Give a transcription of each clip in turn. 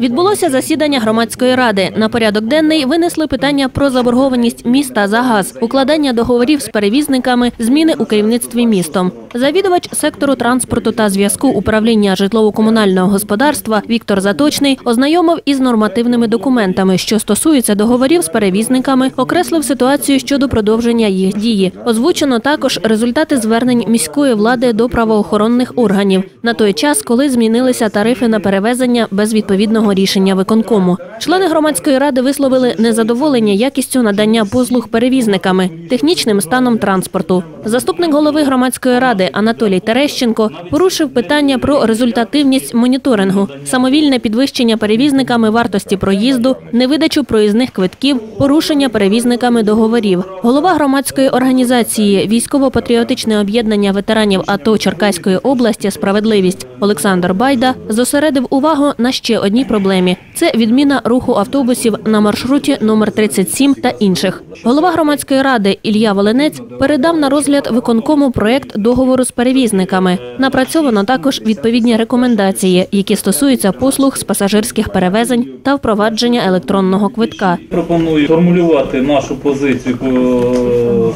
Відбулося засідання громадської ради. На порядок денний винесли питання про заборгованість міста за газ, укладання договорів з перевізниками, зміни у керівництві містом. Завідувач сектору транспорту та зв'язку управління житлово-комунального господарства Віктор Заточний ознайомив із нормативними документами, що стосуються договорів з перевізниками, окреслив ситуацію щодо продовження їх дії. Озвучено також результати звернень міської влади до правоохоронних органів на той час, коли змінилися тарифи на перевезення без відповідного рішення виконкому. Члени громадської ради висловили незадоволення якістю надання послуг перевізниками, технічним станом транспорту. Заступник голови громадської ради Анатолій Терещенко порушив питання про результативність моніторингу, самовільне підвищення перевізниками вартості проїзду, невидачу проїзних квитків, порушення перевізниками договорів. Голова громадської організації Військово-патріотичне об'єднання ветеранів АТО Черкаської області Справедливість Олександр Байда зосередив увагу на ще одній проблемі: це відміна руху автобусів на маршруті номер 37 та інших. Голова громадської ради Ілля Волинець передав на розгляд виконкому проект договору з перевізниками. Напрацьовано також відповідні рекомендації, які стосуються послуг з пасажирських перевезень та впровадження електронного квитка. Пропоную формулювати нашу позицію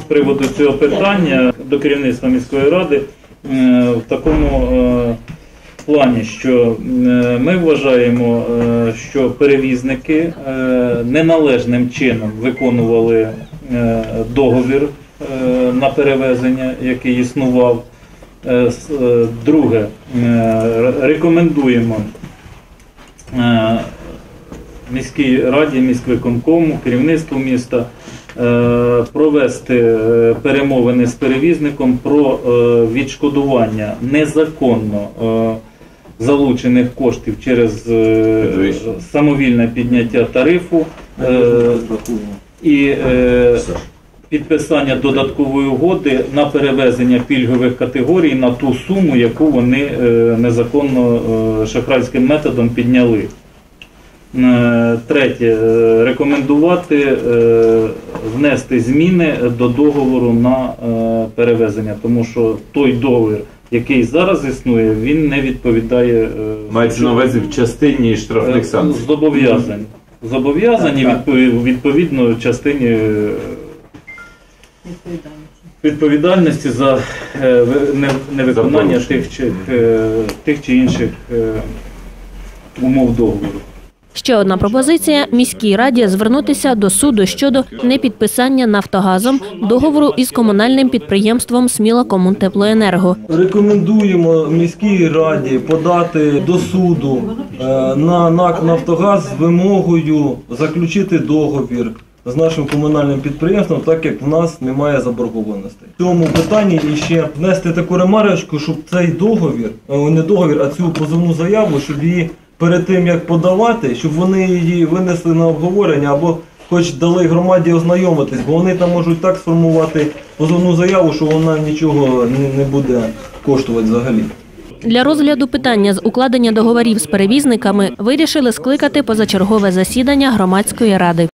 з приводу цього питання до керівництва міської ради е, в такому е, плані, що е, ми вважаємо, е, що перевізники е, неналежним чином виконували договір на перевезення, який існував. Друге, рекомендуємо міській раді, міськвиконкому, керівництву міста провести перемовини з перевізником про відшкодування незаконно залучених коштів через е, самовільне підняття тарифу е, і е, підписання додаткової угоди на перевезення пільгових категорій на ту суму, яку вони е, незаконно е, шахрайським методом підняли. Третє, рекомендувати внести зміни до договору на перевезення, тому що той договір, який зараз існує, він не відповідає е, Мається на увазі в частині штрафних санкцій. зобов'язань. Зобов'язані відпові- відповідно частині е, відповідальності за е, ви- не- невиконання тих чи, е, тих чи інших е, умов договору. Ще одна пропозиція міській раді звернутися до суду щодо непідписання Нафтогазом договору із комунальним підприємством Сміла Комунтеплоенерго. Рекомендуємо міській раді подати до суду е, на НАК Нафтогаз з вимогою заключити договір з нашим комунальним підприємством, так як в нас немає заборгованостей. В цьому питанні і ще внести таку ремарочку, щоб цей договір, е, не договір, а цю позовну заяву, щоб її перед тим як подавати, щоб вони її винесли на обговорення або хоч дали громаді ознайомитись, бо вони там можуть так сформувати позовну заяву, що вона нічого не- буде коштувати взагалі. Для розгляду питання з укладення договорів з перевізниками вирішили скликати позачергове засідання громадської ради.